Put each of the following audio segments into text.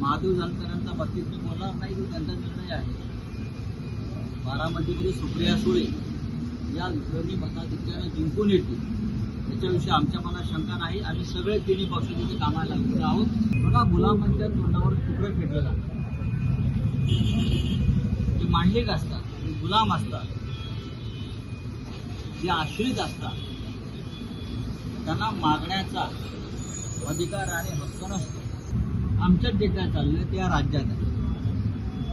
महादेव जानकरांचा बाबतीत तुम्हाला नाही त्यांचा निर्णय आहे. बारामतीमध्ये सुप्रिया सुळे या विक्रमी मताधिक्यानं जिंकून येतील. त्याच्याविषयी आमच्या मनात शंका नाही. आम्ही सगळे तिन्ही पक्ष तिथे कामाला लागलेलो आहोत. बघा गुलामांच्या तोंडावर तुकडं फेडलं जे मांडलिक असतात जे गुलाम असतात जे आश्रित असतात त्यांना मागण्याचा अधिकार आणि हक्क नसतो. आमच्यात जे काय चाललंय ते या राज्यात आहे.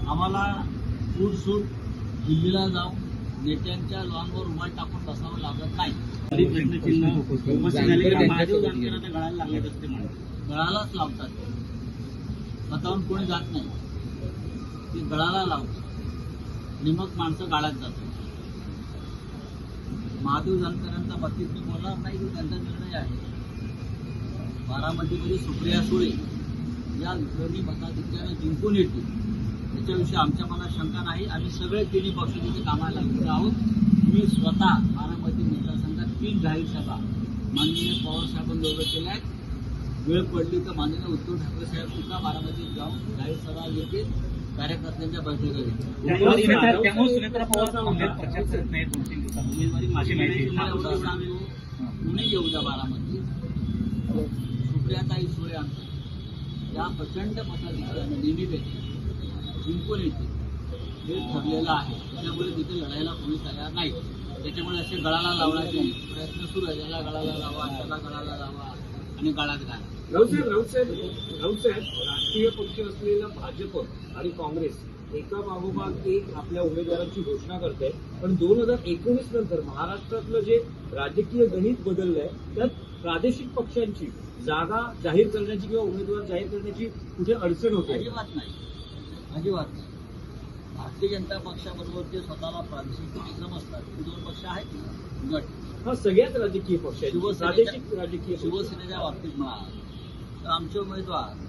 आम्हाला सूट दिल्लीला जाऊन नेत्यांच्या लॉनवर रुमाल टाकून बसावं लागत नाही. गळायला लागले असते गळालाच लावतात. स्वतःहून कोणी जात नाही. ते गळाला लावतात. आणि मग माणसं गाळात जातात. महादेव जानकरांचा बाबतीत मी बोलणार नाही तो त्यांचा निर्णय आहे. बारामतीमध्ये सुप्रिया सुळे या दोन्ही मताधिक्यानं जिंकून येतील. याच्याविषयी आमच्या मनात शंका नाही. आम्ही सगळे तिन्ही पक्ष तिथे कामाला लागलेलो आहोत. मी स्वतः बारामती मतदारसंघात तीन जाहीर सभा माननीय पवार साहेबांनी उभे केल्या आहेत. वेळ पडली तर माननीय उद्धव ठाकरे साहेब सुद्धा बारामतीत जाऊन जाहीर सभा घेतील. कार्यकर्त्यांच्या बैठका घेतील. कुणी येऊ द्या बारामती सुप्रियाताई सुळे आमच्या या प्रचंड मताधिक्याने नेहमीपेक्षा जिंकून येते हे ठरलेलं आहे. त्यामुळे तिथे लढायला कोणी तयार नाही. त्याच्यामुळे असे गळाला लावण्याचे प्रयत्न सुरू आहे त्याला गळाला लावा त्याला गळाला लावा आणि गळात घाला. राऊसाहेब राऊसाहेब राऊसाहेब राष्ट्रीय पक्ष असलेला भाजप आणि काँग्रेस एका मागोमाग एक आपल्या उमेदवारांची घोषणा करते पण दोन हजार एकोणीस नंतर महाराष्ट्रातलं जे राजकीय गणित बदललंय त्यात प्रादेशिक पक्षांची जागा जाहीर करण्याची किंवा उमेदवार जाहीर करण्याची कुठे अडचण होते? अजिबात नाही. अजिबात नाही. भारतीय जनता पक्षाबरोबर जे स्वतःला प्रादेशिक पक्ष समजतात ते दोन पक्ष आहेत. गट. हा सगळ्याच राजकीय पक्ष प्रादेशिक राजकीय. शिवसेनेच्या बाबतीत म्हणा. तर आमचे उमेदवार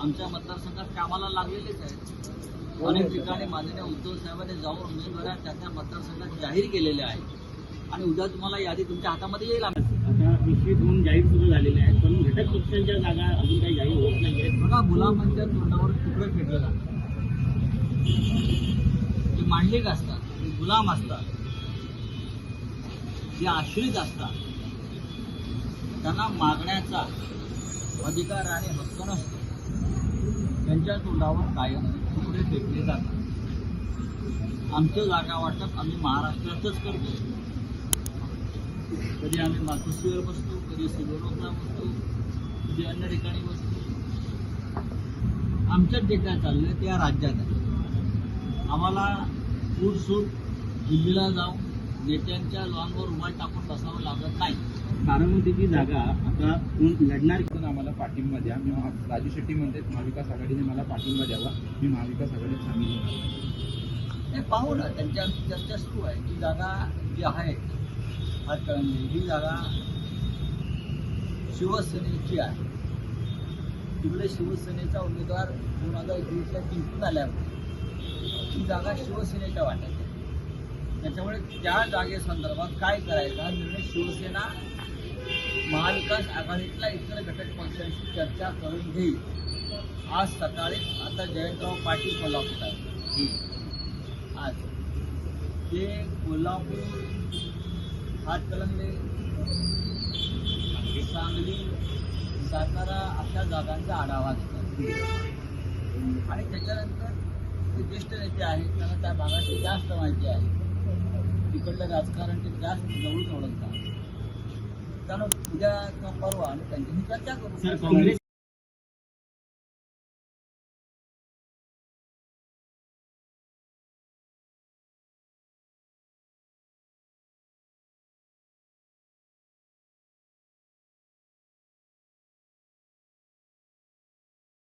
आमच्या मतदारसंघात कामाला लागलेलेच आहेत. अनेक ठिकाणी माननीय उद्धव साहेबांनी जाऊन उमेदवार त्या त्या मतदारसंघात जाहीर केलेले आहेत. आणि उद्या तुम्हाला यादी तुमच्या हातामध्ये येईल. आम्ही आता विषय होऊन जाहीर सुरू झालेले आहेत. पण घटक पक्षांच्या जागा अजून काही जाहीर होत नाही आहेत बघा गुलामांच्या तोंडावर तुकडं फेडलं जातं? ते मांडलिक असतात गुलाम असतात जे आश्रित असतात त्यांना मागण्याचा अधिकार आणि हक्क नसतो. त्यांच्या तोंडावर कायम तुकडे फेकले जातात. आमचं जागा वाटप आम्ही महाराष्ट्रातच करतो. कधी आम्ही मातोश्रीवर बसतो कधी सिल्लोडला बसतो कधी अन्य ठिकाणी बसतो. आमच्यात जे काय चाललंय ते या राज्यात आहे. आम्हाला सूट दिल्लीला जाऊन नेत्यांच्या लॉनवर रुमाल टाकून बसावं लागत नाही. बारामतीची जागा आता कोण लढणार पण आम्हाला पाठिंबा द्या. मी राजू शेट्टी म्हणतात महाविकास आघाडीने मला पाठिंबा द्यावा. मी महाविकास आघाडीत हे पाहू ना त्यांच्या चर्चा सुरू आहे. ती जागा जी आहे हातकळंगली ही जागा शिवसेनेची आहे. तिकडे शिवसेनेचा उमेदवार दोन हजार एकवीसला जिंकून आल्यामुळे ही जागा शिवसेनेच्या वाट्यात आहे. त्याच्यामुळे त्या जागेसंदर्भात काय करायचा हा निर्णय शिवसेना महाविकास आघाडीतल्या इतर घटक पक्षांशी चर्चा करून घेईल. आज सकाळी आता जयंतराव पाटील कोल्हापूर आहे आज. ते कोल्हापूर हातकलंगले सांगली सातारा अशा जागांचा आढावा घेतात आणि त्याच्यानंतर ते ज्येष्ठ नेते आहेत त्यांना त्या भागाची जास्त माहिती आहे. तिकडलं राजकारण ते जास्त जवळून ओळखतात. त्यानं उद्या किंवा परवा आणि त्यांच्याशी चर्चा करू. सर काँग्रेस